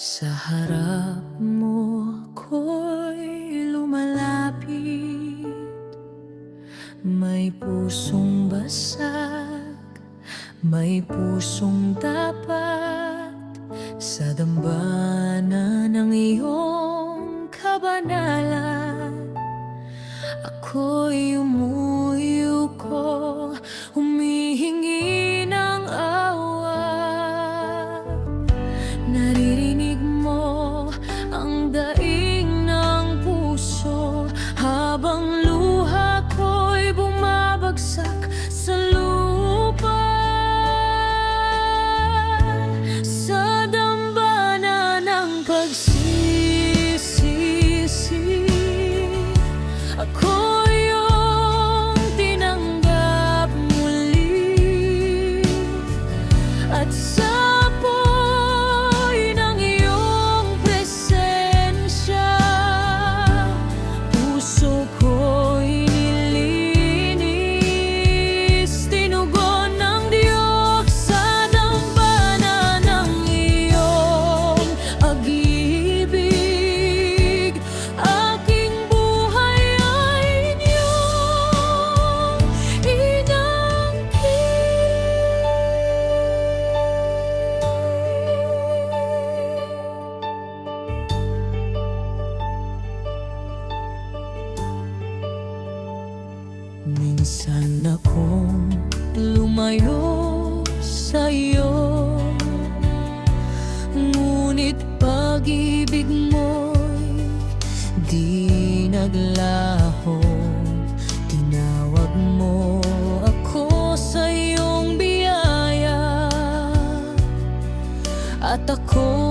Sa harap mo ako'y lumalapit. May pusong basag May pusong dapat Sa dambana ng iyong kabanalan Ako'y umuyuko Minsan akong lumayo sa iyo Ngunit pag-ibig mo'y di naglaho. Tinawag mo ako sa iyong biyaya. At ako